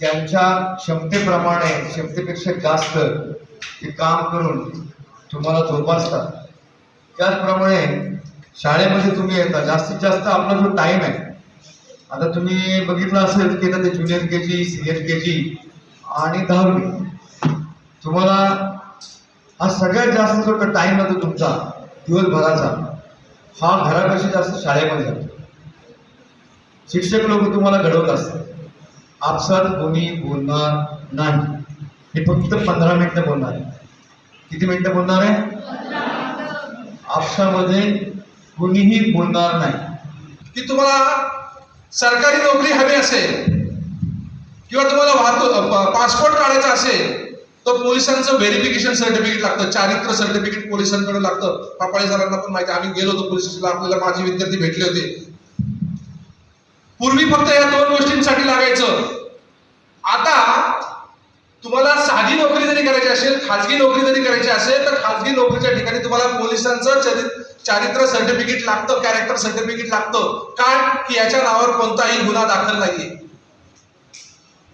त्यांच्या क्षमतेप्रमाणे क्षमतेपेक्षा जास्त ते काम करून तुम्हाला जोपासतात. त्याचप्रमाणे शाळेमध्ये तुम्ही येता जास्तीत जास्त आपला जो टाईम आहे आता तुम्ही बघितलं असेल की आता ते junior K G senior K जी आणि दहावी. तुम्हाला हा सगळ्यात जास्त जो टाईम आहे तो तुमचा दिवसभराचा हा घरापेक्षा जास्त शाळेमध्ये जातो. शिक्षक लोक तुम्हाला घडवत असतात आपसात कोणी बोलणार नाही. हे फक्त पंधरा मिनिटं बोलणार आहे किती मिनिटं बोलणार आहे? आपसामध्ये कोणीही बोलणार नाही. की तुम्हाला सरकारी नोकरी हवी असेल किंवा तुम्हाला वाहतूक पासपोर्ट काढायचा असेल तर पोलिसांचं व्हेरिफिकेशन सर्टिफिकेट लागतं चारित्र सर्टिफिकेट पोलिसांकडे लागतं. पापाळी सरांना पण माहिती आम्ही गेलो होतो पोलीस स्टेशनला आपल्याला माझे विद्यार्थी भेटले होते. पूर्वी फक्त या दोन गोष्टींसाठी लागायचं. आता तुम्हाला साधी नोकरी जरी करायची असेल खाजगी नोकरी जरी करायची असेल तर खाजगी नोकरीच्या ठिकाणी तुम्हाला पोलिसांचं चारित्र चारित्र्य सर्टिफिकेट लागतं कॅरेक्टर सर्टिफिकेट लागतं. कारण की याच्या नावावर कोणताही गुन्हा दाखल नाहीये.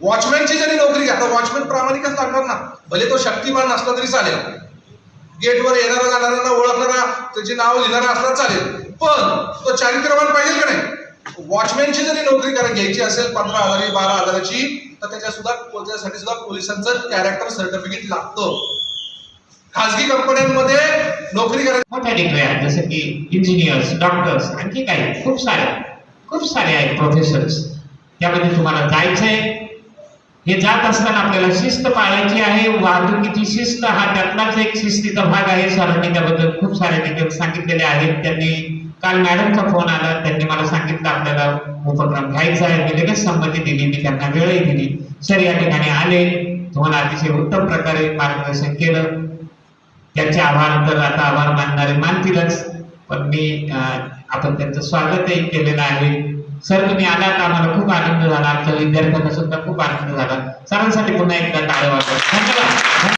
वॉचमॅनची जरी नोकरी घ्या तर वॉचमॅन प्रामाणिकच लागणार ना. भले तो शक्तिमान असला तरी चालेल. गेटवर येणारा जाणाऱ्यांना ओळखणारा त्याचे नाव लिहिणारा असला चालेल. पण तो चारित्रवान पाहिजे का नाही? वॉचमॅनची नोकरी करा घ्यायची असेल पंधरा हजारी बारा हजाराची तर त्याच्या सुद्धा त्याच्यासाठी सुद्धा पोलिसांचं कॅरेक्टर सर्टिफिकेट लागतं. खाजगी कंपन्यांमध्ये नोकरी करायची मोठ्या डिग्री आहेत जसं की इंजिनियर्स डॉक्टर्स आणखी काही खूप सारे खूप सारे आहेत प्रोफेसर्स त्यामध्ये तुम्हाला जायचंय. हे जात असताना आपल्याला शिस्त पाळायची आहे वाहतुकीची शिस्त हा त्यातलाच एक शिस्तीचा भाग आहे. सरांनी त्याबद्दल खूप सारे डिटेल सांगितलेले आहेत. त्यांनी काल मॅडमचा फोन आला. त्यांनी मला सांगितलं आपल्याला उपक्रम घ्यायचा आहे. मी लगेच संमती दिली. मी त्यांना वेळही दिली. सर या ठिकाणी आले. तुम्हाला अतिशय उत्तम प्रकारे मार्गदर्शन केलं. त्यांचे आभार तर आता आभार मानणारे मानतीलच. पण मी आपण त्यांचं स्वागतही केलेलं आहे. सर तुम्ही आलात आम्हाला खूप आनंद झाला. आमच्या विद्यार्थ्यांना सुद्धा खूप आनंद झाला. सरांसाठी पुन्हा एकदा टाळ्या वाजवा. धन्यवाद.